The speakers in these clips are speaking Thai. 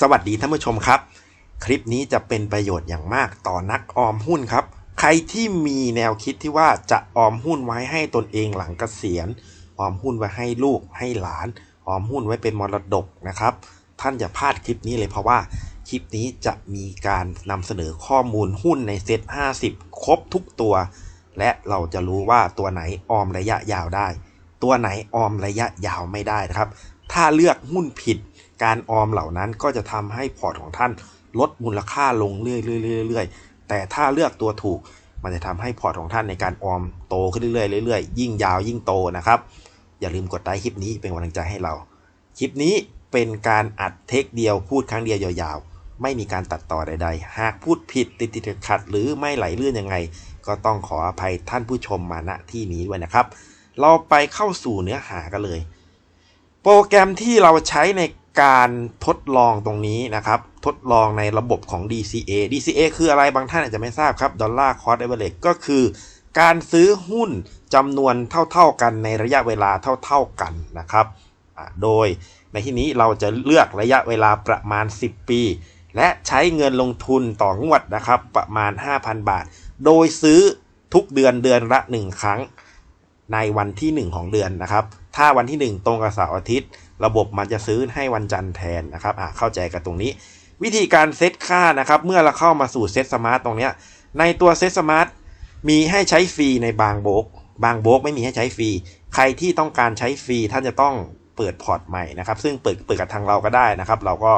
สวัสดีท่านผู้ชมครับ คลิปนี้จะเป็นประโยชน์อย่างมากต่อนักออมหุ้นครับ ใครที่มีแนวคิดที่ว่าจะออมหุ้นไว้ให้ตนเองหลังเกษียณ ออมหุ้นไว้ให้ลูกให้หลาน ออมหุ้นไว้เป็นมรดกนะครับ ท่านอย่าพลาดคลิปนี้เลยเพราะว่าคลิปนี้จะมีการนำเสนอข้อมูลหุ้นในเซ็ต50 ครบทุกตัว และเราจะรู้ว่าตัวไหนออมระยะยาวได้ ตัวไหนออมระยะยาวไม่ได้นะครับ ถ้าเลือกหุ้นผิด การออมเหล่านั้นก็จะทำให้พอร์ตของท่านลดมูลค่าลงเรื่อยๆๆแต่ถ้าเลือกตัวถูกมันจะทำให้พอร์ตของท่านในการออมโตขึ้นเรื่อยๆเรื่อยๆยิ่งยาวยิ่งโตนะครับ อย่าลืมกดไลค์คลิปนี้เป็นกำลังใจให้เรา คลิปนี้เป็นการอัดเทคเดียวพูดครั้งเดียวยาวๆ ไม่มีการตัดต่อใด ๆ หากพูดผิดติดติดขัด หรือไม่ไหลเลื่นยังไง ก็ต้องขออภัยท่านผู้ชมมาณที่นี้ด้วยนะครับ เราไปเข้าสู่เนื้อหากันเลย โปรแกรมที่เราใช้ใน การทดลองตรงนี้นะครับ ทดลองในระบบของ DCA DCA คืออะไรบางท่านอาจจะไม่ทราบครับ Dollar Cost Average ก็คือ การซื้อหุ้นจำนวนเท่า ๆกันในระยะเวลาเท่า ๆกันนะครับ โดยในที่นี้เราจะเลือกระยะเวลาประมาณ 10 ปี และใช้เงินลงทุนต่องวดนะครับ ประมาณ 5,000 บาท โดยซื้อทุกเดือนเดือนละ 1 ครั้งในวันที่ 1 ของเดือนนะครับ ถ้าวันที่ 1 ตรงกับเสาร์อาทิตย์ ระบบมันจะซื้อให้วันจันทร์แทนนะครับอะเข้าใจกันตรงนี้ วิธีการเซตค่านะครับ เมื่อเราเข้ามาสู่เซตสมาร์ทตรงเนี้ยในตัวเซตสมาร์ทมีให้ใช้ฟรีในบางโบกบางโบกไม่มีให้ใช้ฟรี ใครที่ต้องการใช้ฟรีท่านจะต้องเปิดพอร์ตใหม่นะครับ ซึ่งเปิดเปิดกับทางเราก็ได้นะครับ เราก็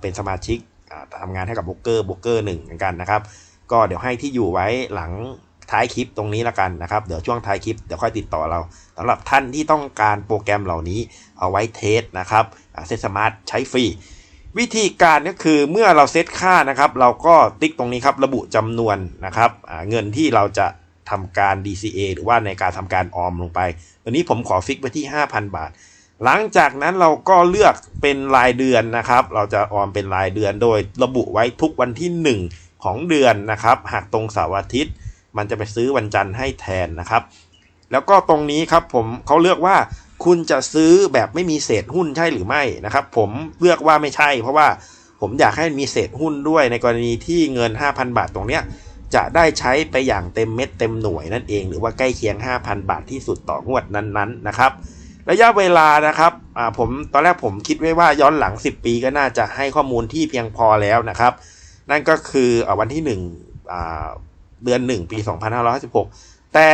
เป็นสมาชิกอ่าทำงานให้กับโบรกเกอร์โบรกเกอร์หนึ่งเหมือนกันนะครับ ก็เดี๋ยวให้ที่อยู่ไว้หลัง ท้ายคลิปตรงนี้ละกันนะครับ เดี๋ยวช่วงท้ายคลิปเดี๋ยวค่อยติดต่อเราสำหรับท่านที่ต้องการโปรแกรมเหล่านี้เอาไว้เทสนะครับเซตสมาร์ทใช้ฟรี วิธีการก็คือเมื่อเราเซตค่านะครับ เราก็ติ๊กตรงนี้ครับระบุจำนวนนะครับเงินที่เราจะทำการ DCA หรือว่าในการทำการออมลงไปตัวนี้ผมขอฟิกไว้ที่ 5,000 บาท หลังจากนั้นเราก็เลือกเป็นรายเดือนนะครับ เราจะออมเป็นรายเดือนโดยระบุไว้ทุกวันที่ 1 ของเดือนนะครับ หากตรงเสาร์อาทิตย์ มันจะไปซื้อวันจันทร์ให้แทนนะครับ แล้วก็ตรงนี้ครับผมเขาเลือกว่าคุณจะซื้อแบบไม่มีเศษหุ้นใช่หรือไม่นะครับ ผมเลือกว่าไม่ใช่ เพราะว่าผมอยากให้มีเศษหุ้นด้วยในกรณีที่เงิน 5,000 บาทตรงเนี้ยจะได้ใช้ไปอย่างเต็มเม็ดเต็มหน่วยนั่นเอง หรือว่าใกล้เคียง 5,000 บาทที่สุดต่องวดนั้นๆนะครับ ระยะเวลานะครับอ่าผมตอนแรกผมคิดไว้ว่าย้อนหลัง 10 ปีก็น่าจะให้ข้อมูลที่เพียงพอแล้วนะครับ นั่นก็คืออวันที่1อ่า เดือน1ปี2556แต่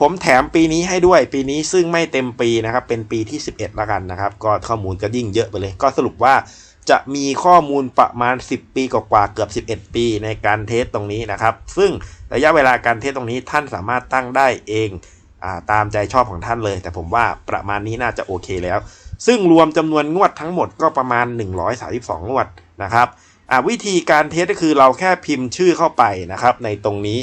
ผมแถมปีนี้ให้ด้วยปีนี้ซึ่งไม่เต็มปีนะครับ เป็นปีที่ 11ละกันนะครับ ก็ข้อมูลก็ยิ่งเยอะไปเลย ก็สรุปว่าจะมีข้อมูลประมาณ 10 ปีกว่าเกือบ 11 ปีในการเทสตรงนี้นะครับ ซึ่งระยะเวลาการเทสตรงนี้ท่านสามารถตั้งได้เองอตามใจชอบของท่านเลย แต่ผมว่าประมาณนี้น่าจะโอเคแล้ว ซึ่งรวมจำนวนงวดทั้งหมดก็ประมาณ 132 งวดนะครับ วิธีการเทสก็คือเราแค่พิมพ์ชื่อเข้าไปนะครับในตรงนี้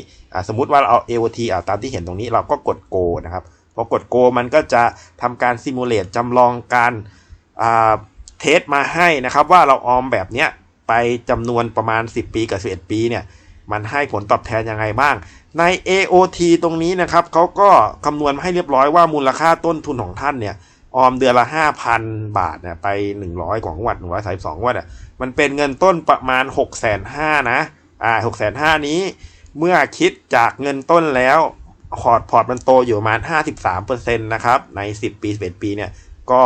สมมุติว่าเราเอา AOT อ่าตามที่เห็นตรงนี้เราก็กด Go นะครับพอกด Go มันก็จะทำการซิมูเลตจำลองการเทสมาให้นะครับ ว่าเราออมแบบเนี้ยไปจำนวนประมาณ 10 ปีกับ11ปีเนี่ยมันให้ผลตอบแทนยังไงบ้าง ใน AOT ตรงนี้นะครับเขาก็คำนวณให้เรียบร้อยว่ามูลค่าต้นทุนของท่านเนี่ย ออมเดือนละ5,000บาทเนี่ยไป100กว่างวด132งวดอะมันเป็นเงินต้นประมาณ6 5 0 0 0นะ อ่า6 5 0 0 0นี้ เมื่อคิดจากเงินต้นแล้วพอร์ตพอร์ตมันโตอยู่ประมาณ53%นต์นะครับ ใน10ปี11ปีเนี่ยก็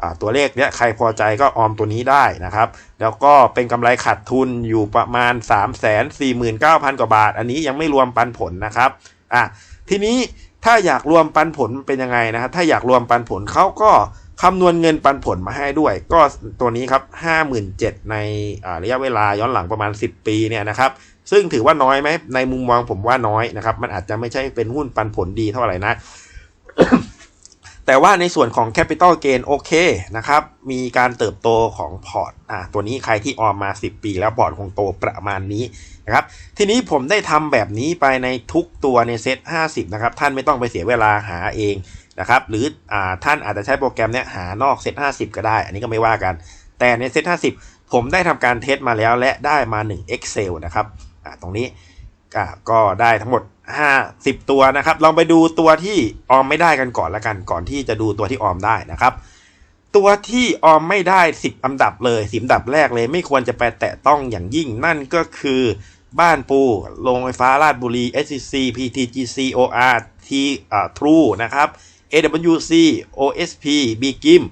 อ่าตัวเลขเนี้ยใครพอใจก็ออมตัวนี้ได้นะครับ แล้วก็เป็นกำไรขาดทุนอยู่ประมาณ 3 4 9 0 0 0 กว่าบาท อันนี้ยังไม่รวมปันผลนะครับอะ ทีนี้ถ้าอยากรวมปันผลเป็นยังไงนะครับถ้าอยากรวมปันผลเขาก็คำนวณเงินปันผลมาให้ด้วย ก็ตัวนี้ครับ 57,000ในระยะเวลาย้อนหลังประมาณ 10 ปีเนี่ยนะครับ ซึ่งถือว่าน้อยไหมในมุมมองผมว่าน้อยนะครับ มันอาจจะไม่ใช่เป็นหุ้นปันผลดีเท่าไหร่นะ แต่ว่าในส่วนของ Capital Gain โอเคนะครับ มีการเติบโตของพอร์ตอ่าตัวนี้ใครที่ออมมา 10 ปีแล้วพอร์ตคงโตประมาณนี้ นะครับทีนี้ผมได้ทำแบบนี้ไปในทุกตัวในเซต50 นะครับ ท่านไม่ต้องไปเสียเวลาหาเองนะครับหรืออท่านอาจจะใช้โปรแกรมเนี้ยหานอกเซต50 ก็ได้ อันนี้ก็ไม่ว่ากัน แต่ในเซต50 ผมได้ทำการเทสมาแล้วและได้มา 1 Excel นะครับตรงนี้ก็ได้ทั้งหมด 50 ตัวนะครับ ลองไปดูตัวที่ออมไม่ได้กันก่อนละกัน ก่อนที่จะดูตัวที่ออมได้นะครับ ตัวที่ออมไม่ได้ 10 อันดับเลยสิอันดับแรกเลยไม่ควรจะไปแตะต้องอย่างยิ่งนั่นก็คือ บ้านปูโรงไฟฟ้าราชบุรี SCC PTGC OR T อ่า True นะครับ AWC OSP B GIM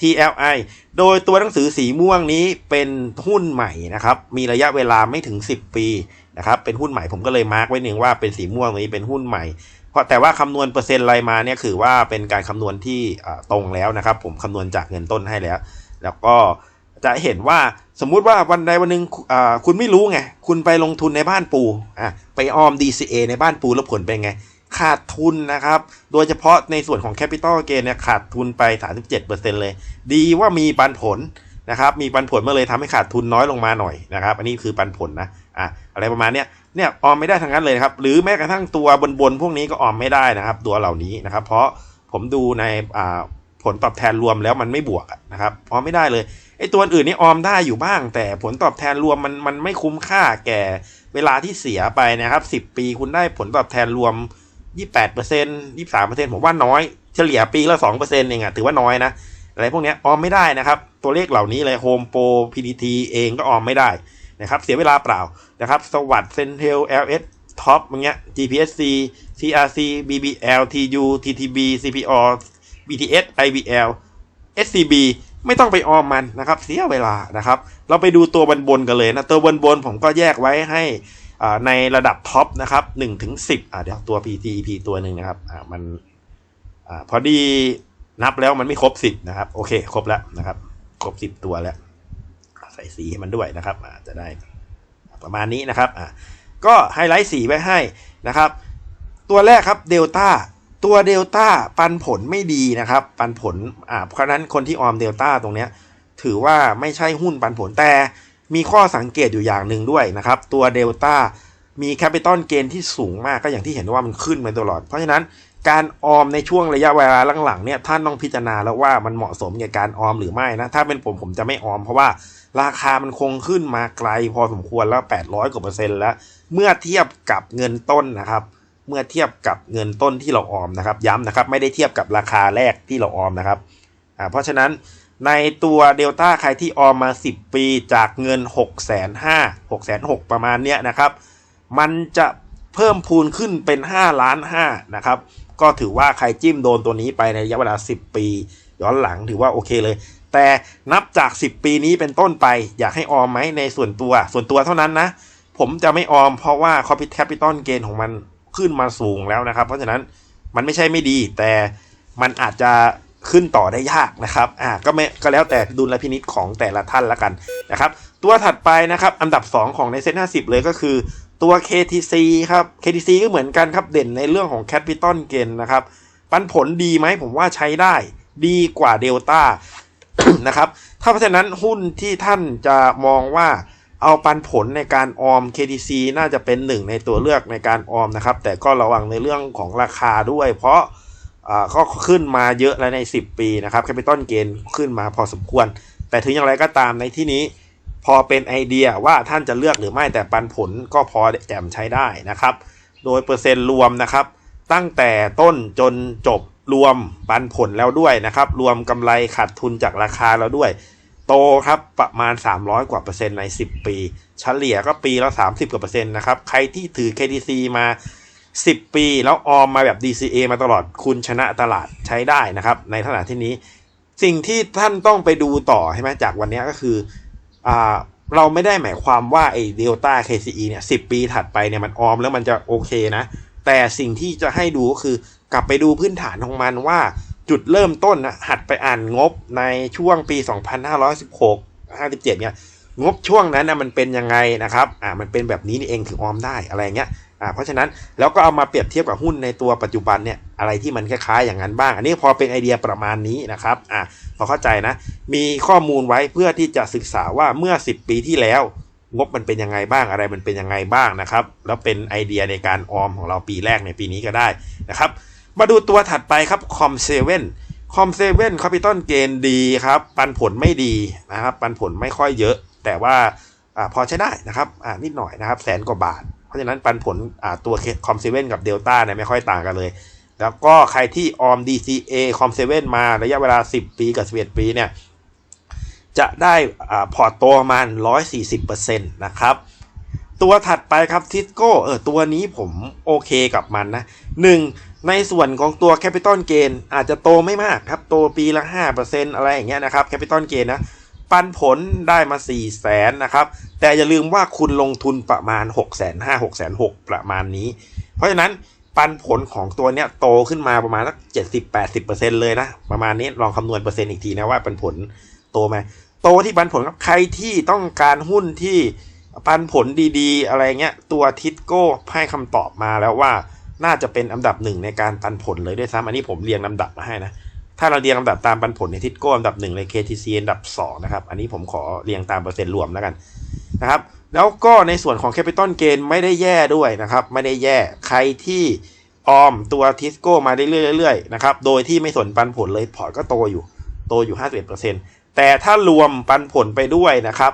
TLI โดยตัวหนังสือสีม่วงนี้เป็นหุ้นใหม่นะครับ มีระยะเวลาไม่ถึง 10 ปีนะครับ เป็นหุ้นใหม่ผมก็เลยมาร์กไว้หนึ่งว่าเป็นสีม่วงนี้เป็นหุ้นใหม่ เพราะแต่ว่าคำนวณเปอร์เซ็นต์รายมาเนี่ยคือว่าเป็นการคำนวณที่ตรงแล้วนะครับ ผมคำนวณจากเงินต้นให้แล้ว แล้วก็จะเห็นว่าสมมุติว่าวันใดวันหนึ่งคุณไม่รู้ไง คุณไปลงทุนในบ้านปูอะไปออม DCA ในบ้านปูแล้วผลเป็นไง ขาดทุนนะครับ โดยเฉพาะในส่วนของ Capital Gain เนี่ยขาดทุนไป 37%เลย ดีว่ามีปันผลนะครับ มีปันผลมาเลยทำให้ขาดทุนน้อยลงมาหน่อยนะครับ อันนี้คือปันผลนะ อะ อะไรประมาณเนี้ย เนี่ยออมไม่ได้ทั้งนั้นเลยนะครับ หรือแม้กระทั่งตัวบนๆพวกนี้ก็ออมไม่ได้นะครับ ตัวเหล่านี้นะครับ เพราะผมดูในผลตอบแทนรวมแล้วมันไม่บวกนะครับออมไม่ได้เลยไอ้ตัวอื่นนี่ออมได้อยู่บ้าง แต่ผลตอบแทนรวมมันมันไม่คุ้มค่าแก่เวลาที่เสียไปนะครับ 10 ปีคุณได้ผลตอบแทนรวม 28เปอร์เซ็นต์23เปอร์เซ็นต์ผมว่าน้อย เฉลี่ยปีละ2เปอร์เซ็นต์เองอะถือว่าน้อยนะอะไรพวกนี้ออมไม่ได้นะครับ ตัวเลขเหล่านี้เลย Home Pro PDT เองก็ออมไม่ได้ นะครับเสียเวลาเปล่านะครับสวัสด์เซนเทล LS Top อย่างเงี้ย GPSC CRC BBL TU TTB CPO BTS IBL SCB ไม่ต้องไปออมมันนะครับเสียเวลานะครับ เราไปดูตัวบนๆกันเลยนะ ตัวบนๆผมก็แยกไว้ให้อ่าในระดับท็อปนะครับ1ถึง10อ่าเดี๋ยวตัว PTP ตัวหนึ่งนะครับอ่ามันอ่าพอดีนับแล้วมันไม่ครบ 10 นะครับ โอเค ครบแล้วนะครับ ครบ 10 ตัวแล้ว ใส่สีให้มันด้วยนะครับอาจะได้ประมาณนี้นะครับก็ไฮไลท์สีไว้ให้นะครับ ตัวแรกครับเดลต้าตัวเดลต้าปันผลไม่ดีนะครับ ปันผลอ่าเพราะฉะนั้นคนที่ออมเดลต้าตรงเนี้ยถือว่าไม่ใช่หุ้นปันผลแต่มีข้อสังเกตอยู่อย่างหนึ่งด้วยนะครับ ตัวเดลต้ามีแคปิตอลเกนที่สูงมากก็อย่างที่เห็นว่ามันขึ้นมาตลอด เพราะฉะนั้นการออมในช่วงระยะเวลาหลังๆเนี่ยท่านต้องพิจารณาแล้วว่ามันเหมาะสมกับการออมหรือไม่นะถ้าเป็นผมผมจะไม่ออมเพราะว่า ราคามันคงขึ้นมาไกลพอสมควรแล้ว 800 กว่าเปอร์เซ็นต์แล้ว เมื่อเทียบกับเงินต้นนะครับ เมื่อเทียบกับเงินต้นที่เราออมนะครับ ย้ำนะครับ ไม่ได้เทียบกับราคาแรกที่เราออมนะครับอ่าเพราะฉะนั้นในตัวเดลต้าใครที่ออมมา 10 ปีจากเงิน 6 5 0 0 0 6 6 0 0ประมาณเนี้ยนะครับ มันจะเพิ่มพูนขึ้นเป็น 5 ล้าน5นะครับ ก็ถือว่าใครจิ้มโดนตัวนี้ไปในระยะเวลา 10 ปี ย้อนหลังถือว่าโอเคเลย แต่นับจาก 10 ปีนี้เป็นต้นไป อยากให้ออมไหมในส่วนตัว ส่วนตัวเท่านั้นนะ ผมจะไม่ออมเพราะว่า capital gain ของมันขึ้นมาสูงแล้วนะครับ เพราะฉะนั้นมันไม่ใช่ไม่ดี แต่มันอาจจะขึ้นต่อได้ยากนะครับอ่าก็ไม่ก็แล้วแต่ดุลพินิษของแต่ละท่านละกันนะครับ ตัวถัดไปนะครับ อันดับ 2 ของในเซ็น50 เลยก็คือตัว KTC ครับ KTC ก็เหมือนกันครับเด่นในเรื่องของ capital gain นะครับ ปันผลดีไหมผมว่าใช้ได้ ดีกว่าเดลต้า นะครับถ้าเพราะฉะนั้นหุ้นที่ท่านจะมองว่าเอาปันผลในการออม KTC น่าจะเป็นหนึ่งในตัวเลือกในการออมนะครับ แต่ก็ระวังในเรื่องของราคาด้วย เพราะก็ขึ้นมาเยอะแล้วใน 10 ปีนะครับ Capital Gain ขึ้นมาพอสมควร แต่ถึงอย่างไรก็ตามในที่นี้พอเป็นไอเดียว่าท่านจะเลือกหรือไม่แต่ปันผลก็พอแจ่มใช้ได้นะครับ โดยเปอร์เซ็นต์รวมนะครับ ตั้งแต่ต้นจนจบ รวมปันผลแล้วด้วยนะครับ รวมกำไรขาดทุนจากราคาแล้วด้วย โตครับประมาณ 300 กว่าเปอร์เซ็นต์ใน 10 ปี เฉลี่ยก็ปีละ 30 กว่าเปอร์เซ็นต์นะครับ ใครที่ถือ KTC มา 10 ปี แล้วออมมาแบบ DCA มาตลอดคุณชนะตลาดใช้ได้นะครับ ในขณะที่นี้ สิ่งที่ท่านต้องไปดูต่อใช่ไหมจากวันนี้ก็คืออ่าเราไม่ได้หมายความว่าไอ้เดลต้า KCE เนี่ยสิปีถัดไปเนี่ยมันออมแล้วมันจะโอเคนะ แต่สิ่งที่จะให้ดูก็คือ กลับไปดูพื้นฐานของมันว่าจุดเริ่มต้นนะหัดไปอ่านงบในช่วงปี 2516 57เนี่ยงบช่วงนั้นนะมันเป็นยังไงนะครับอ่ามันเป็นแบบนี้นี่เองถึงออมได้อะไรเงี้ยอ่าเพราะฉะนั้นแล้วก็เอามาเปรียบเทียบกับหุ้นในตัวปัจจุบันเนี่ยอะไรที่มันคล้ายๆอย่างนั้นบ้าง อันนี้พอเป็นไอเดียประมาณนี้นะครับอ่าพอเข้าใจนะ มีข้อมูลไว้เพื่อที่จะศึกษาว่าเมื่อ 10 ปีที่แล้ว งบมันเป็นยังไงบ้างอะไรมันเป็นยังไงบ้างนะครับ แล้วเป็นไอเดียในการออมของเราปีแรกในปีนี้ก็ได้นะครับ มาดูตัวถัดไปครับคอมเซเว่นคอมเซเว่นคาปิตอลเกนดีครับ ปันผลไม่ดีนะครับ ปันผลไม่ค่อยเยอะ แต่ว่าอพอใช้ได้นะครับนิดหน่อยนะครับแสนกว่าบาท เพราะฉะนั้นปันผลตัวคอมเซเว่นกับเดลต้าเนี่ยไม่ค่อยต่างกันเลย แล้วก็ใครที่ออม DCA คอมเซเว่นมาระยะเวลา 10 ปีกับ 11 ปีเนี่ยจะได้อ่าพอร์ตโตประมาณ140%นะครับตัวถัดไปครับทิสโก้เออตัวนี้ผมโอเคกับมันนะหนึ่ง ในส่วนของตัว Capital Gain อาจจะโตไม่มากครับ โตปีละ 5%อะไรอย่างเงี้ยนะครับ Capital Gain นะ ปันผลได้มา 4 0 0แสนนะครับ แต่อย่าลืมว่าคุณลงทุนประมาณ 6 5 0 0 0 6 6 0 0ประมาณนี้ เพราะฉะนั้นปันผลของตัวเนี้ยโตขึ้นมาประมาณสัก70-80%เลยนะ ประมาณนี้ลองคำนวณเปอร์เซ็นต์อีกทีนะว่าปันผลโตไหมโตที่ปันผลครับใครที่ต้องการหุ้นที่ปันผลดีๆ อะไรเงี้ยตัวทิสโก้ให้คำตอบมาแล้วว่า น่าจะเป็นอันดับหนึ่งในการปันผลเลยด้วยซ้ำอันนี้ผมเรียงลำดับมาให้นะ ถ้าเราเรียงลำดับตามปันผลในทิสโก้อันดับหนึ่งเลย KTC อันดับสองนะครับ อันนี้ผมขอเรียงตามเปอร์เซ็นต์รวมแล้วกันนะครับ แล้วก็ในส่วนของ Capital Gain ไม่ได้แย่ด้วยนะครับ ไม่ได้แย่ ใครที่ออมตัวทิสโก้มาเรื่อยๆนะครับ โดยที่ไม่สนปันผลเลยพอร์ตก็โตอยู่ โตอยู่ 51%แต่ถ้ารวมปันผลไปด้วยนะครับ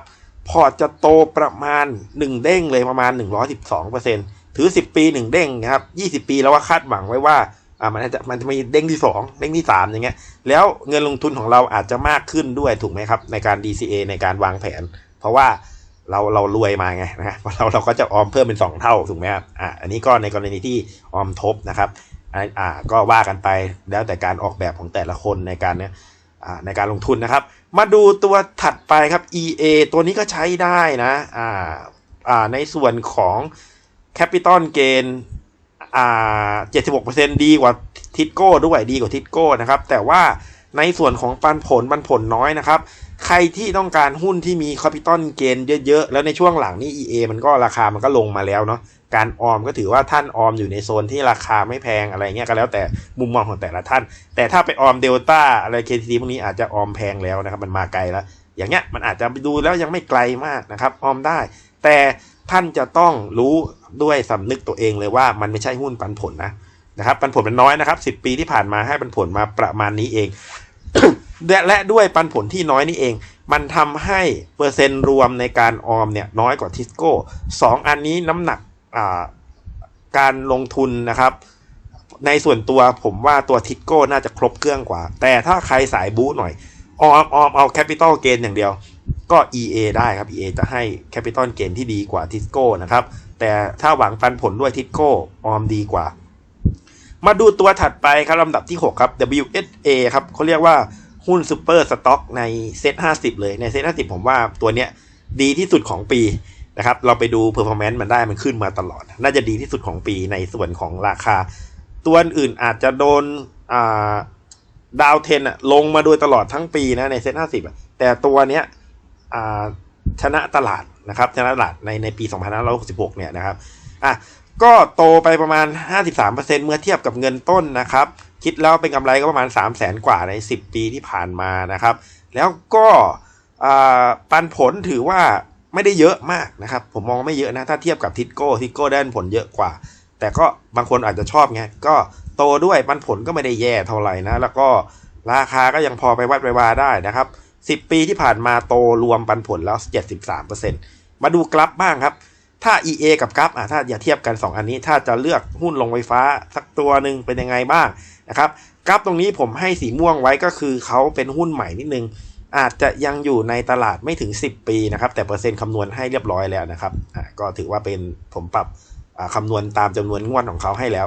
พอร์ตจะโตประมาณ 1 เด้งเลยประมาณ 112% ถือ10ปี1เด้งนะครับ20ปีแล้วว่าคาดหวังไว้ว่าอ่ามันจะมันจะมีเด้งที่2เด้งที่3อย่างเงี้ยแล้วเงินลงทุนของเราอาจจะมากขึ้นด้วยถูกไหมครับ ในการ DCA ในการวางแผน เพราะว่าเราเรารวยมาไงนะเราเราเราก็จะออมเพิ่มเป็น 2 เท่าถูกไหมครับอ่าอันนี้ก็ในกรณีที่ออมทบนะครับอ่าอ่าก็ว่ากันไปแล้วแต่การออกแบบของแต่ละคนในการเนี่ยอ่าในการลงทุนนะครับ มาดูตัวถัดไปครับ EA ตัวนี้ก็ใช้ได้นะอ่าอ่าในส่วนของ Capital Gain อ่า76%ดีกว่าทิสโก้ด้วยดีกว่าทิสโก้นะครับ แต่ว่าในส่วนของปันผลปันผลน้อยนะครับ ใครที่ต้องการหุ้นที่มี Capital Gain เยอะๆ แล้วในช่วงหลังนี้ EA มันก็ราคามันก็ลงมาแล้วเนาะการออมก็ถือว่าท่านออมอยู่ในโซนที่ราคาไม่แพงอะไรเงี้ยก็แล้วแต่มุมมองของแต่ละท่าน แต่ถ้าไปออมเดลต้าอะไร KTC พวกนี้อาจจะออมแพงแล้วนะครับ มันมาไกลแล้ว อย่างเงี้ยมันอาจจะดูแล้วยังไม่ไกลมากนะครับ ออมได้ แต่ ท่านจะต้องรู้ด้วยสำนึกตัวเองเลยว่ามันไม่ใช่หุ้นปันผลนะนะครับปันผลมันน้อยนะครับ 10 ปีที่ผ่านมาให้ปันผลมาประมาณนี้เองและด้วยปันผลที่น้อยนี่เอง มันทำให้เปอร์เซ็นต์รวมในการออมเนี่ยน้อยกว่าทิสโก้สองอันนี้น้ำหนักการลงทุนนะครับ ในส่วนตัวผมว่าตัวทิสโก้น่าจะครบเครื่องกว่า แต่ถ้าใครสายบู๊หน่อย ออมออมเอาแคปิตอลเกนอย่างเดียว ก็ EA ได้ครับ EA จะให้แคปิตอลเกนที่ดีกว่าทิสโก้นะครับ แต่ถ้าหวังปันผลด้วยทิสโก้ออมดีกว่า มาดูตัวถัดไปครับลำดับที่ 6 ครับ WSA ครับเขาเรียกว่าหุ้นซูเปอร์สต็อกในเซ็ต50 เลยในเซ็ต50 ผมว่าตัวเนี้ยดีที่สุดของปีนะครับ เราไปดูเพอร์ฟอร์แมนซ์มันได้มันขึ้นมาตลอด น่าจะดีที่สุดของปีในส่วนของราคา ตัวอื่นอาจจะโดนอ่า ดาวเทนอะลงมาโดยตลอดทั้งปีนะในเซ็ต50อะแต่ตัวเนี้ยชนะตลาดนะครับชนะตลาดในในปี 2566 เนี่ยนะครับอะก็โตไปประมาณ 53%เมื่อเทียบกับเงินต้นนะครับ คิดแล้วเป็นกำไรก็ประมาณ 3 0 0แสนกว่าใน 10 ปีที่ผ่านมานะครับ แล้วก็ปันผลถือว่าไม่ได้เยอะมากนะครับ ผมมองไม่เยอะนะ ถ้าเทียบกับทิสโก้ทิสโก้ได้ผลเยอะกว่า แต่ก็บางคนอาจจะชอบไงก็ โตด้วยปันผลก็ไม่ได้แย่เท่าไหร่นะ แล้วก็ราคาก็ยังพอไปวัดไปวาได้นะครับ 10 ปีที่ผ่านมาโตรวมปันผลแล้ว 73%มาดูกราฟบ้างครับ ถ้า EA กับกราฟอะถ้าอย่าเทียบกัน 2 อันนี้ ถ้าจะเลือกหุ้นลงไฟฟ้าสักตัวหนึ่งเป็นยังไงบ้างนะครับกราฟตรงนี้ผมให้สีม่วงไว้ก็คือเขาเป็นหุ้นใหม่นิดนึง อาจจะยังอยู่ในตลาดไม่ถึง 10 ปีนะครับ แต่เปอร์เซ็นต์คำนวณให้เรียบร้อยแล้วนะครับอะก็ถือว่าเป็นผมปรับอ่าคำนวณตามจำนวนงวดของเขาให้แล้ว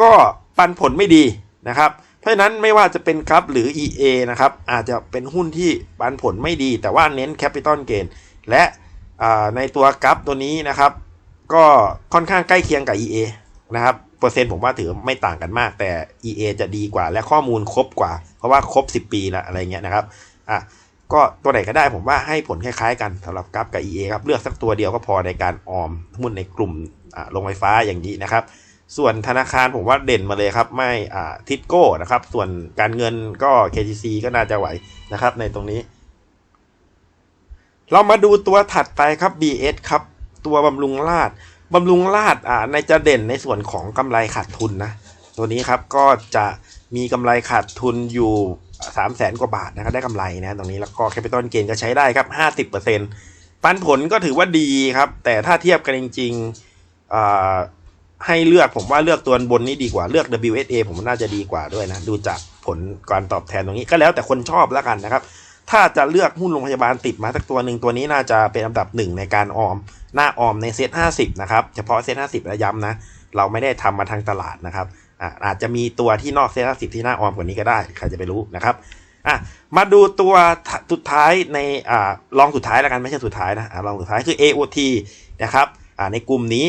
ก็ ปันผลไม่ดีนะครับ เพราะฉะนั้นไม่ว่าจะเป็นกราฟหรือ EA นะครับ อาจจะเป็นหุ้นที่ปันผลไม่ดี แต่ว่าเน้น Capital Gain และในตัวกราฟตัวนี้นะครับ ก็ค่อนข้างใกล้เคียงกับ EA นะครับเปอร์เซ็นต์ผมว่าถือไม่ต่างกันมาก แต่ EA จะดีกว่าและข้อมูลครบกว่า เพราะว่าครบ 10 ปีล้วอะไรเงี้ยนะครับอะก็ตัวไหนก็ได้ผมว่าให้ผลคล้ายๆกันสำหรับกราฟกับ EA ครับเลือกสักตัวเดียวก็พอในการออมหุ้นในกลุ่มโรงไฟฟ้าอย่างนี้นะครับ ส่วนธนาคารผมว่าเด่นมาเลยครับไม่อ่าทิสโก้นะครับ ส่วนการเงินก็ KTC ก็น่าจะไหวนะครับ ในตรงนี้ เรามาดูตัวถัดไปครับ BS ครับ ตัวบำรุงราดบำรุงราดอ่าในจะเด่นในส่วนของกำไรขาดทุนนะ ตัวนี้ครับก็จะมีกำไรขาดทุนอยู่3 0 0แสนกว่าบาทนะครับได้กำไรนะตรงนี้แล้วก็แคปิตอลเกนก็ใช้ได้ครับ50%ปันผลก็ถือว่าดีครับ แต่ถ้าเทียบกันจริงๆอ่า ให้เลือกผมว่าเลือกตัวบนนี้ดีกว่าเลือก WSA ผมน่าจะดีกว่าด้วยนะ ดูจากผลการตอบแทนตรงนี้ก็แล้วแต่คนชอบแล้วกันนะครับ ถ้าจะเลือกหุ้นโรงพยาบาลติดมาสักตัวหนึ่งตัวนี้น่าจะเป็นอันดับหนึ่งในการออม หน้าออมในเซ็ต50นะครับ เฉพาะเซ็ต50ระย้ำนะ เราไม่ได้ทำมาทางตลาดนะครับอาจจะมีตัวที่นอกเซ็ต50ที่หน้าออมกว่านี้ก็ได้ใครจะไปรู้นะครับอะมาดูตัวสุดท้ายในอ่าลองสุดท้ายแล้วกันไม่ใช่สุดท้ายนะอะลองสุดท้ายคือ AOT นะครับอ่าในกลุ่มนี้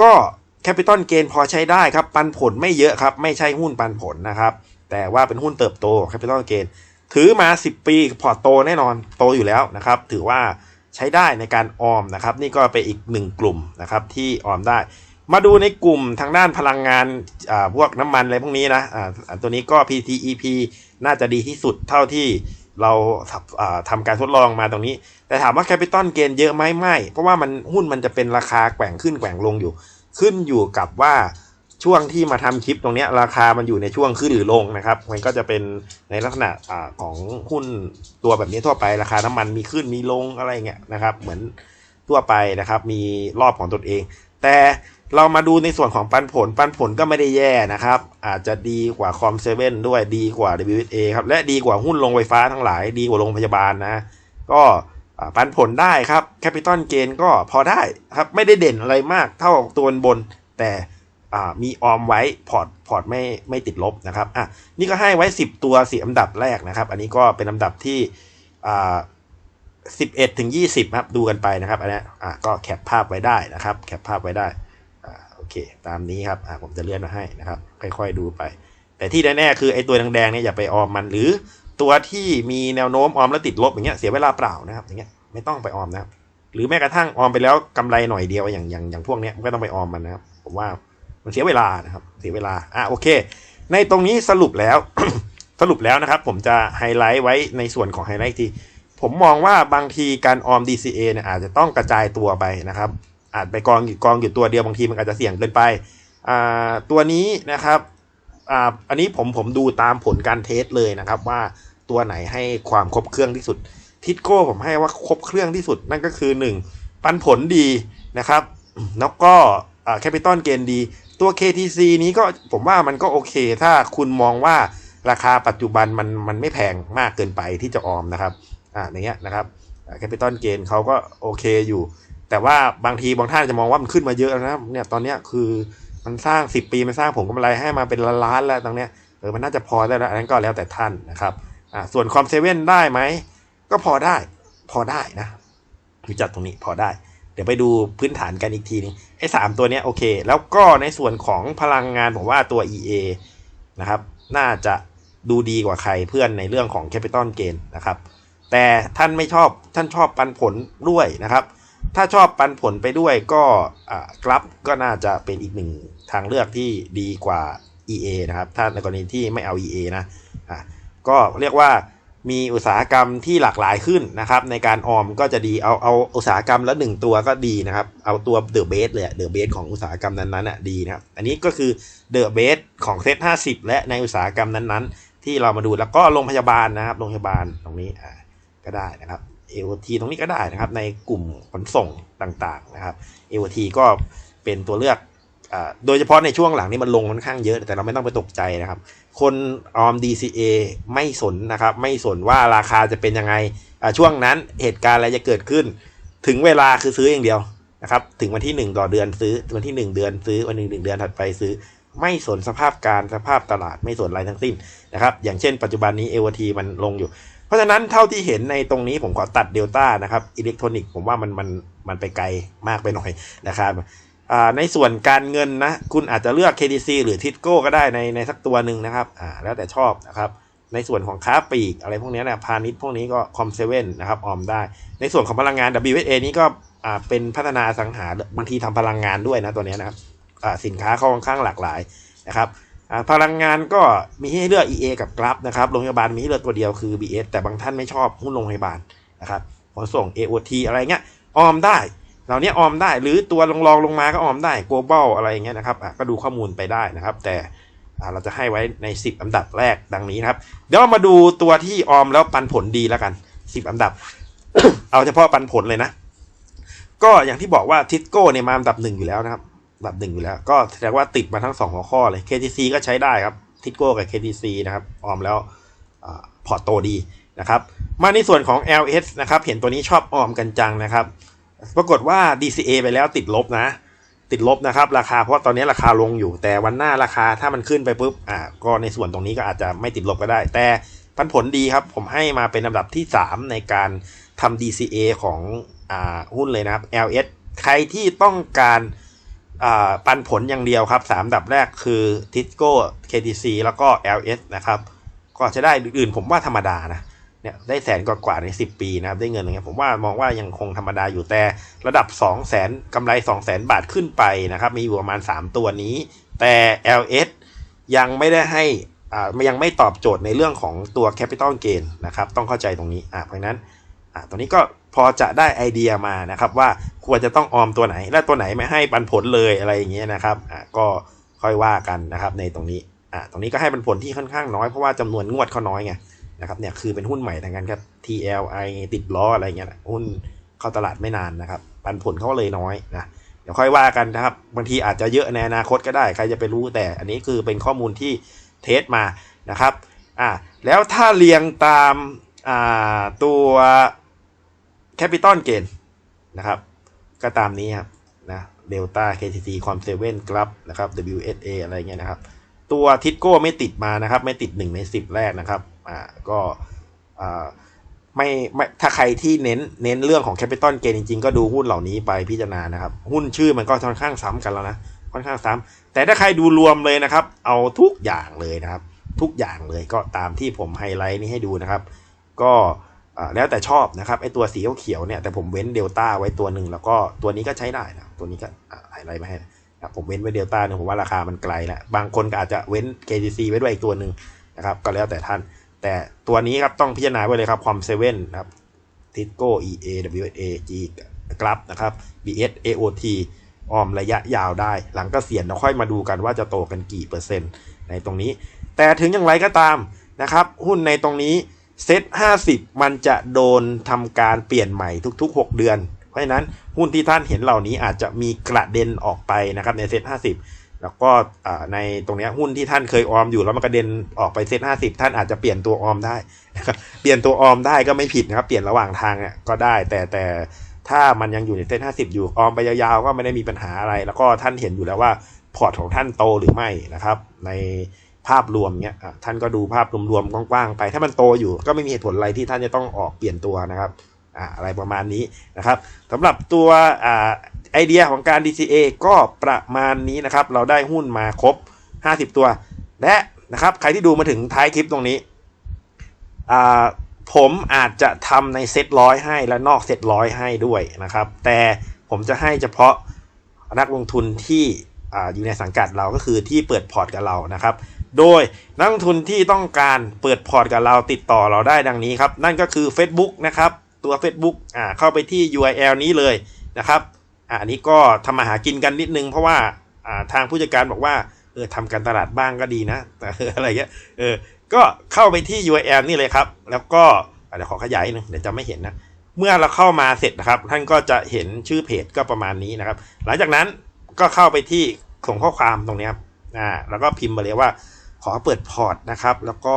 ก็ แคปิตอลเกนพอใช้ได้ครับ ปันผลไม่เยอะครับ ไม่ใช่หุ้นปันผลนะครับ แต่ว่าเป็นหุ้นเติบโตแคปิตอลเกนถือมา 10 ปีพอร์ตโตแน่นอนโตอยู่แล้วนะครับ ถือว่าใช้ได้ในการออมนะครับ นี่ก็เป็นอีกหนึ่งกลุ่มนะครับที่ออมได้ มาดูในกลุ่มทางด้านพลังงานอ่าพวกน้ำมันอะไรพวกนี้นะอ่าตัวนี้ก็ PTEP น่าจะดีที่สุดเท่าที่เราทำอ่าทำการทดลองมาตรงนี้ แต่ถามว่าแคปิตอลเกนเยอะไหมไม่ เพราะว่ามันหุ้นมันจะเป็นราคาแกว่งขึ้นแกว่งลงอยู่ ขึ้นอยู่กับว่าช่วงที่มาทำคลิปตรงนี้ราคามันอยู่ในช่วงขึ้นหรือลงนะครับ มันก็จะเป็นในลักษณะอของหุ้นตัวแบบนี้ทั่วไปราคาน้ำมันมีขึ้นมีลงอะไรเงี้ยนะครับ เหมือนทั่วไปนะครับ มีรอบของตนเอง แต่เรามาดูในส่วนของปันผล ปันผลก็ไม่ได้แย่นะครับ อาจจะดีกว่าคอมเซเว่นด้วยดีกว่า WA ครับและดีกว่าหุ้นโรงไฟฟ้าทั้งหลาย ดีกว่าโรงพยาบาลนะ ก็ ปันผลได้ครับแคปิตอลเกนก็พอได้ครับไม่ได้เด่นอะไรมากเท่าตัวบน แต่มีออมไว้พอร์ตพอร์ตไม่ไม่ติดลบนะครับอะนี่ก็ให้ไว้ 10 ตัวสี่อันดับแรกนะครับ อันนี้ก็เป็นลำดับที่อ่า11ถึง20ครับดูกันไปนะครับอันนี้อะก็แคปภาพไว้ได้นะครับ แคปภาพไว้ได้อ่าโอเค ตามนี้ครับอะผมจะเลื่อนมาให้นะครับ ค่อยๆดูไป แต่ที่แน่ๆคือไอ้ตัวแดงๆเนี่ยอย่าไปออมมันหรือ ตัวที่มีแนวโน้มออมแล้วติดลบอย่างเงี้ยเสียเวลาเปล่านะครับอย่างเงี้ยไม่ต้องไปออมนะครับหรือแม้กระทั่งออมไปแล้วกำไรหน่อยเดียวอย่างอย่างอย่างพวกเนี้ยไม่ต้องไปออมมันนะครับผมว่ามันเสียเวลานะครับ เสียเวลาอะโอเค ในตรงนี้สรุปแล้ว สรุปแล้วนะครับ ผมจะไฮไลท์ไว้ในส่วนของไฮไลท์ที่ผมมองว่าบางทีการออม DCA เนี่ยอาจจะต้องกระจายตัวไปนะครับ อาจไปกองอยู่กองอยู่ตัวเดียวบางทีมันอาจจะเสี่ยงเกินไปอ่าตัวนี้นะครับอ่าอันนี้ผมผมดูตามผลการเทสเลยนะครับว่า ตัวไหนให้ความครบเครื่องที่สุด ทิทโก้ผมให้ว่าครบเครื่องที่สุดนั่นก็คือ 1 ปันผลดีนะครับ แล้วก็แคปิตอลเกนดี ตัว KTC นี้ก็ผมว่ามันก็โอเค ถ้าคุณมองว่าราคาปัจจุบันมันมันไม่แพงมากเกินไปที่จะออมนะครับอ่าอย่างเงี้ยนะครับแคปิตอลเกนเขาก็โอเคอยู่ แต่ว่าบางทีบางท่านจะมองว่ามันขึ้นมาเยอะแล้วนะเนี่ยตอนเนี้ยคือมันสร้าง 10 ปีมันสร้างผมกำไรให้มาเป็นล้านๆแล้วตรงเนี้ยเออมันน่าจะพอได้แล้วอันนั้นก็แล้วแต่ท่านนะครับ อ่าส่วนคอมเซเว่นได้ไหม ก็พอได้ พอได้นะรู้จักตรงนี้พอได้ เดี๋ยวไปดูพื้นฐานกันอีกทีนึงไอ้สามตัวเนี้ยโอเค แล้วก็ในส่วนของพลังงานผมว่าตัว EA นะครับ น่าจะดูดีกว่าใครเพื่อนในเรื่องของ Capital Gain นะครับ แต่ท่านไม่ชอบท่านชอบปันผลด้วยนะครับ ถ้าชอบปันผลไปด้วยก็อ่ากรับก็น่าจะเป็นอีกหนึ่งทางเลือกที่ดีกว่า EA นะครับ ถ้าในกรณีที่ไม่เอา EA นะอะ ก็เรียกว่ามีอุตสาหกรรมที่หลากหลายขึ้นนะครับ ในการออมก็จะดีเอาเอาอุตสาหกรรมละหนึ่งตัวก็ดีนะครับ เอาตัวเดอะเบสเลยเดอะเบสของอุตสาหกรรมนั้นๆอะดีนะครับ อันนี้ก็คือเดอะเบสของเซตห้าสิบและในอุตสาหกรรมนั้นๆ ที่เรามาดูแล้วก็โรงพยาบาลนะครับโรงพยาบาลตรงนี้อ่าก็ได้นะครับ AOT ตรงนี้ก็ได้นะครับ ในกลุ่มขนส่งต่างๆนะครับ AOT ก็เป็นตัวเลือก โดยเฉพาะในช่วงหลังนี้มันลงค่อนข้างเยอะ แต่เราไม่ต้องไปตกใจนะครับ คนออม DCA ไม่สนนะครับ ไม่สนว่าราคาจะเป็นยังไงช่วงนั้นเหตุการณ์อะไรจะเกิดขึ้น ถึงเวลาคือซื้ออย่างเดียวนะครับ ถึงวันที่ 1 ต่อเดือนซื้อวันที่ 1 เดือนซื้อวันหนึ่งหนึ่งเดือนถัดไปซื้อ ไม่สนสภาพการสภาพตลาดไม่สนอะไรทั้งสิ้นนะครับ อย่างเช่นปัจจุบันนี้ AOT มันลงอยู่ เพราะฉะนั้นเท่าที่เห็นในตรงนี้ผมขอตัดเดลต้านะครับอิเล็กทรอนิกส์ผมว่ามันมันมันไปไกลมากไปหน่อยนะครับ ในส่วนการเงินนะ คุณอาจจะเลือก KDC หรือ Tisco ก็ได้ในในสักตัวหนึ่งนะครับอ่าแล้วแต่ชอบนะครับในส่วนของค้าปลีกอะไรพวกนี้นะพาณิชย์พวกนี้ก็คอมเซเว่นนะครับออมได้ ในส่วนของพลังงาน WSA นี้ก็อ่าเป็นพัฒนาสังหาบางทีทำพลังงานด้วยนะตัวนี้นะครับอ่าสินค้าเขาค่อนข้างหลากหลายนะครับอ่าพลังงานก็มีให้เลือก EA กับกราฟนะครับโรงพยาบาลมีให้เลือกตัวเดียวคือ BS แต่บางท่านไม่ชอบหุ้นโรงพยาบาลนะครับขนส่ง AOT อะไรเงี้ยออมได้ เหล่านี้ยออมได้ หรือตัวรองรองลงมาก็ออมได้ global อะไรอย่างเงี้ยนะครับอะก็ดูข้อมูลไปได้นะครับ แต่เราจะให้ไว้ใน 10 อันดับแรกดังนี้นะครับ เดี๋ยวเรามาดูตัวที่ออมแล้วปันผลดีแล้วกัน 10 อันดับ เอาเฉพาะปันผลเลยนะ ก็อย่างที่บอกว่าทิสโก้เนี่ยมาอันดับหนึ่งอยู่แล้วนะครับอันดับหนึ่งอยู่แล้ว ก็แสดงว่าติดมาทั้งสองหัวข้อเลย KTC ก็ใช้ได้ครับทิดโก้กับ KTC นะครับ ออมแล้วอพอร์ตโตดีนะครับ มาในส่วนของ LS นะครับ เห็นตัวนี้ชอบออมกันจังนะครับ ปรากฏว่า DCA ไปแล้วติดลบนะ ติดลบนะครับ ราคาเพราะตอนนี้ราคาลงอยู่ แต่วันหน้าราคาถ้ามันขึ้นไปปุ๊บอ่าก็ในส่วนตรงนี้ก็อาจจะไม่ติดลบก็ได้ แต่ปันผลดีครับ ผมให้มาเป็นลำดับที่ 3 ในการทำ DCA ของอ่าหุ้นเลยนะครับ LS ใครที่ต้องการอ่าปันผลอย่างเดียวครับสามดับแรกคือ Tisco KTC แล้วก็ LS นะครับ ก็จะได้อื่นๆผมว่าธรรมดานะ เนี่ยได้แสนกว่าๆใน 10 ปีนะครับได้เงินอย่างเงี้ยผมว่ามองว่ายังคงธรรมดาอยู่แต่ระดับ 2 0 0แสนกำไร 2 0 0แสนบาทขึ้นไปนะครับมีอยู่ประมาณ 3 ตัวนี้ แต่ LS ยังไม่ได้ให้อ่ายังไม่ตอบโจทย์ในเรื่องของตัว Capital Gain นะครับต้องเข้าใจตรงนี้อ่าเพราะนั้นอ่าตัวนี้ก็พอจะได้ไอเดียมานะครับว่าควรจะต้องออมตัวไหน และตัวไหนไม่ให้ปันผลเลยอะไรอย่างเงี้ยนะครับอ่าก็ค่อยว่ากันนะครับในตรงนี้อ่าตรงนี้ก็ให้ปันผลที่ค่อนข้างน้อยเพราะว่าจำนวนงวดเขาน้อยไง นะครับเนี่ยคือเป็นหุ้นใหม่ทางกันครับ TLI ติดล้ออะไรเงี้ยหุ้นเข้าตลาดไม่นานนะครับ ปันผลเขาเลยน้อยนะเดี๋ยวค่อยว่ากันนะครับบางทีอาจจะเยอะในอนาคตก็ได้ใครจะไปรู้แต่อันนี้คือเป็นข้อมูลที่เทสมานะครับอ่าแล้วถ้าเรียงตามอ่าตัว Capital Gain นะครับ ก็ตามนี้ครับนะเดลต้า KTC คอมเซเว่นกรับนะครับ WSA อะไรเงี้ยนะครับ ตัวทิดโก้ไม่ติดมานะครับ ไม่ติดหนึ่งในสิบแรกนะครับ อ่าก็อ่าไม่ไม่ถ้าใครที่เน้นเน้นเรื่องของแคปิตอลเกนจริงๆ ก็ดูหุ้นเหล่านี้ไปพิจารณานะครับ หุ้นชื่อมันก็ค่อนข้างซ้ำกันแล้วนะค่อนข้างซ้ำแต่ถ้าใครดูรวมเลยนะครับ เอาทุกอย่างเลยนะครับ ทุกอย่างเลยก็ตามที่ผมไฮไลท์นี้ให้ดูนะครับ ก็แล้วแต่ชอบนะครับไอตัวสีเขียวเนี่ยแต่ผมเว้นเดลต้าไว้ตัวหนึ่งแล้วก็ตัวนี้ก็ใช้ได้นะตัวนี้ก็อ่าไฮไลท์มาให้นะครับผมเว้นไว้เดลต้าเนี่ยผมว่าราคามันไกลแล้วบางคนก็อาจจะเว้น KTC ไว้ด้วยอีกตัวหนึ่งนะครับ ก็แล้วแต่ท่าน แต่ตัวนี้ครับต้องพิจารณาไว้เลยครับความเซเว่นนะครับทิสโก้ EA WA G กรับนะครับ BS AOT ออมระยะยาวได้ หลังกเกษียณเราค่อยมาดูกันว่าจะโตกันกี่เปอร์เซ็นต์ในตรงนี้ แต่ถึงอย่างไรก็ตามนะครับ หุ้นในตรงนี้เซ็ต50 มันจะโดนทำการเปลี่ยนใหม่ทุก ๆ 6 เดือน เพราะฉะนั้นหุ้นที่ท่านเห็นเหล่านี้อาจจะมีกระเด็นออกไปนะครับในเซ็ต50 แล้วก็ในตรงนี้หุ้นที่ท่านเคยออมอยู่แล้วมันกระเด็นออกไปเซ็ต50ท่านอาจจะเปลี่ยนตัวออมได้นะครับเปลี่ยนตัวออมได้ก็ไม่ผิดนะครับ เปลี่ยนระหว่างทางเนี่ยก็ได้ แต่แต่ถ้ามันยังอยู่ในเซ็ต50อยู่ออมไปยาวๆ ก็ไม่ได้มีปัญหาอะไร แล้วก็ท่านเห็นอยู่แล้วว่าพอร์ตของท่านโตหรือไม่นะครับ ในภาพรวมเนี้ยท่านก็ดูภาพรวมๆกว้างๆไป ถ้ามันโตอยู่ก็ไม่มีเหตุผลอะไรที่ท่านจะต้องออกเปลี่ยนตัวนะครับอะไรประมาณนี้นะครับสำหรับตัว ไอเดียของการ DCA ก็ประมาณนี้นะครับ เราได้หุ้นมาครบ 50 ตัว และนะครับ ใครที่ดูมาถึงท้ายคลิปตรงนี้ ผมอาจจะทำในเซตร้อยให้และนอกเซตร้อยให้ด้วยนะครับ แต่ผมจะให้เฉพาะนักลงทุนที่ออยู่ในสังกัดเราก็คือที่เปิดพอร์ตกับเรานะครับ โดยนักลงทุนที่ต้องการเปิดพอร์ตกับเราติดต่อเราได้ดังนี้ครับ นั่นก็คือ Facebook นะครับ ตัว Facebook อ่าเข้าไปที่ URL นี้เลยนะครับ อันนี้ก็ทำมาหากินกันนิดนึง เพราะว่าทางผู้จัดการบอกว่าเออทำการตลาดบ้างก็ดีนะแต่อะไรเงี้ยเออก็เข้าไปที่ URL นี่เลยครับ แล้วก็เดี๋ยวขอขยายหนึงเดี๋ยวจะไม่เห็นนะ เมื่อเราเข้ามาเสร็จนะครับ ท่านก็จะเห็นชื่อเพจก็ประมาณนี้นะครับ หลังจากนั้นก็เข้าไปที่ส่งข้อความตรงนี้ครับอ่าแล้วก็พิมพ์มาเลยว่าขอเปิดพอร์ตนะครับ แล้วก็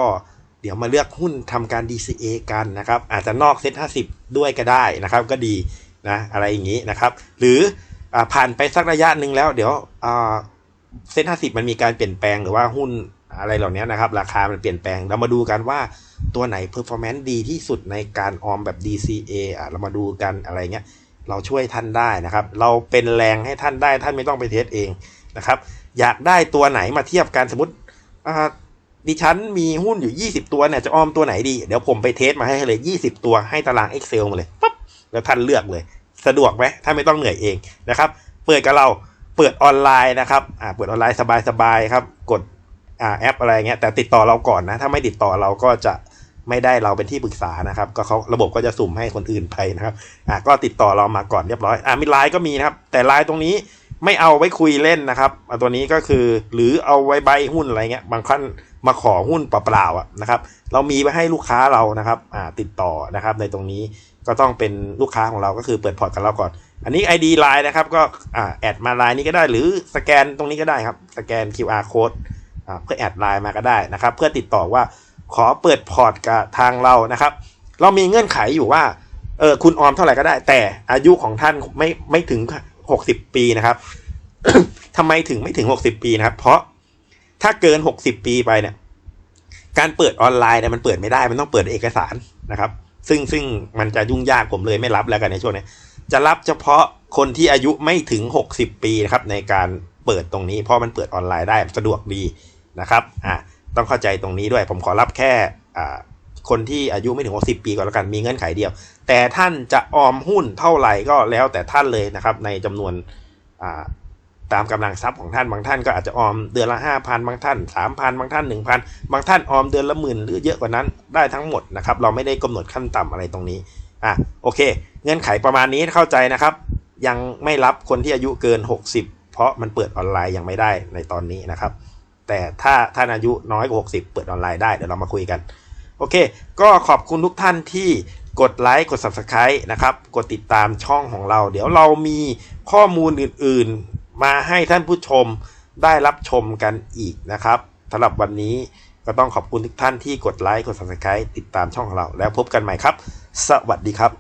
เดี๋ยวมาเลือกหุ้นทำการ DCA กันนะครับ อาจจะนอกเซ็ต50 ด้วยก็ได้นะครับ ก็ดี นะอะไรอย่างนี้นะครับ หรืออผ่านไปสักระยะหนึ่งแล้ว เดี๋ยวอ่าเซ็ต50มันมีการเปลี่ยนแปลงหรือว่าหุ้นอะไรเหล่านี้นะครับ ราคามันเปลี่ยนแปลง เรามาดูกันว่าตัวไหน performance ดีที่สุดในการออมแบบ DCA อะเรามาดูกันอะไรเงี้ยเราช่วยท่านได้นะครับ เราเป็นแรงให้ท่านได้ท่านไม่ต้องไปเทสเองนะครับ อยากได้ตัวไหนมาเทียบกันสมมติดิฉันมีหุ้นอยู่ 20 ตัวเนี่ยจะออมตัวไหนดี เดี๋ยวผมไปเทสมาให้เลย 20 ตัวให้ตาราง Excel มาเลยปั๊บ แล้วท่านเลือกเลย สะดวกไหมถ้าไม่ต้องเหนื่อยเองนะครับ เปิดกับเราเปิดออนไลน์นะครับอ่าเปิดออนไลน์สบายๆครับ กดอ่าแอปอะไรเงี้ยแต่ติดต่อเราก่อนนะ ถ้าไม่ติดต่อเราก็จะไม่ได้เราเป็นที่ปรึกษานะครับ ก็เขาระบบก็จะสุ่มให้คนอื่นไปนะครับอ่าก็ติดต่อเรามาก่อนเรียบร้อยอ่ามีไลน์ก็มีนะครับ แต่ไลน์ตรงนี้ไม่เอาไว้คุยเล่นนะครับตัวนี้ก็คือหรือเอาไว้ใบหุ้นอะไรเงี้ยบางท่านมาขอหุ้นเปล่าๆนะครับ เรามีไว้ให้ลูกค้าเรานะครับอ่าติดต่อนะครับในตรงนี้ ก็ต้องเป็นลูกค้าของเราก็คือเปิดพอร์ตกับเราก่อน อันนี้ ID Line นะครับ ก็อ่าแอดมาไลน์นี้ก็ได้ หรือสแกนตรงนี้ก็ได้ครับ สแกน QR code เพื่อแอดไลน์มาก็ได้นะครับ เพื่อติดต่อว่าขอเปิดพอร์ตกับทางเรานะครับ เรามีเงื่อนไขอยู่ว่าเออคุณออมเท่าไหร่ก็ได้ แต่อายุของท่านไม่ไม่ถึง 60 ปีนะครับทำไมถึงไม่ถึง 60 ปีนะครับ เพราะถ้าเกิน 60 ปีไปเนี่ย การเปิดออนไลน์เนี่ยมันเปิดไม่ได้ มันต้องเปิดเอกสารนะครับ ซึ่งซึ่งมันจะยุ่งยากผมเลยไม่รับแล้วกันในช่วงนี้ จะรับเฉพาะคนที่อายุไม่ถึง 60 ปีนะครับในการเปิดตรงนี้ เพราะมันเปิดออนไลน์ได้สะดวกดีนะครับอ่าต้องเข้าใจตรงนี้ด้วย ผมขอรับแค่อ่าคนที่อายุไม่ถึง 60 ปีก่อนแล้วกันมีเงื่อนไขเดียว แต่ท่านจะออมหุ้นเท่าไหร่ก็แล้วแต่ท่านเลยนะครับในจำนวนอ่า ตามกำลังทรัพย์ของท่านบางท่านก็อาจจะออมเดือนละ5,000บางท่าน3,000บางท่าน1,000บางท่านออมเดือนละหมื่นหรือเยอะกว่านั้นได้ทั้งหมดนะครับ เราไม่ได้กำหนดขั้นต่ำอะไรตรงนี้อะโอเค เงื่อนไขประมาณนี้เข้าใจนะครับ ยังไม่รับคนที่อายุเกิน 60 เพราะมันเปิดออนไลน์ยังไม่ได้ในตอนนี้นะครับ แต่ถ้าท่านอายุน้อยกว่า60 เปิดออนไลน์ได้เดี๋ยวเรามาคุยกันโอเค ก็ขอบคุณทุกท่านที่กดไลค์กด Subscribe นะครับ กดติดตามช่องของเรา เดี๋ยวเรามีข้อมูลอื่นๆ มาให้ท่านผู้ชมได้รับชมกันอีกนะครับสำหรับวันนี้ก็ต้องขอบคุณทุกท่านที่กดไลค์ กด Subscribe ติดตามช่องของเราแล้วพบกันใหม่ครับ สวัสดีครับ